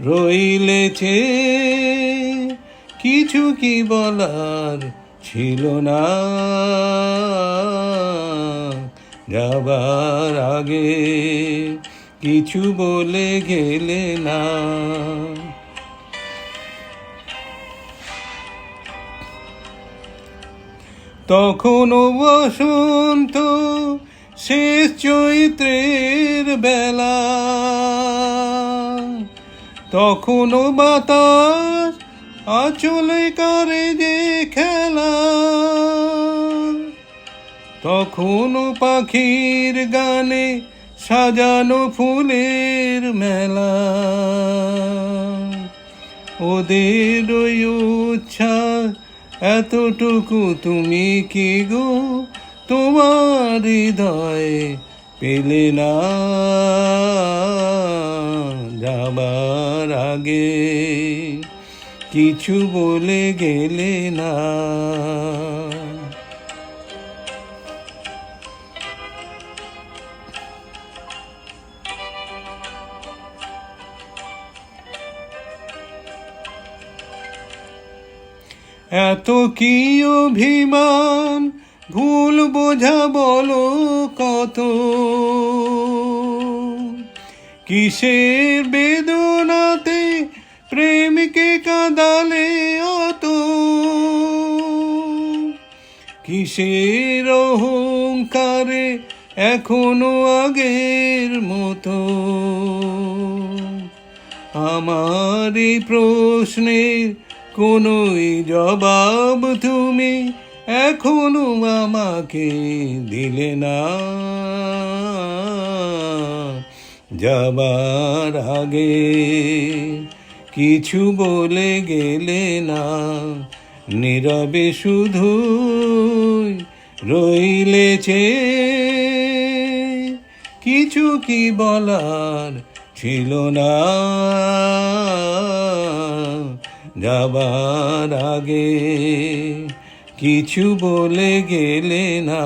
রইলেছে কিছু কি বলার ছিল না। যাবার আগে কিছু বলে গেলে না। তখনও বসন্ত শেষ চৈত্রের বেলা। তখনও বাতাস আচলে করে যে খেলা। তখনও পাখির গানে সাজানো ফুলের মেলা। ওদের ওই এতটুকু তুমি কি গো? তোমার হৃদয়ে পেলে না যাবার। আগে কিছু বলে গেলে না। এত কি অভিমান ভুল বোঝা বলো কত? কিসের বেদনাতে প্রেমকে কাঁদালে অত। কিসের অহংকারে এখনও আগের মতো? আমার এই প্রশ্নের কোনোই জবাব তুমি এখনও আমাকে দিলে না। যাবার আগে কিছু বলে গেলে না, নীরবে শুধু রইলেছে কিছু কি বলার ছিল না। যাবার আগে কিছু বলে গেলে না।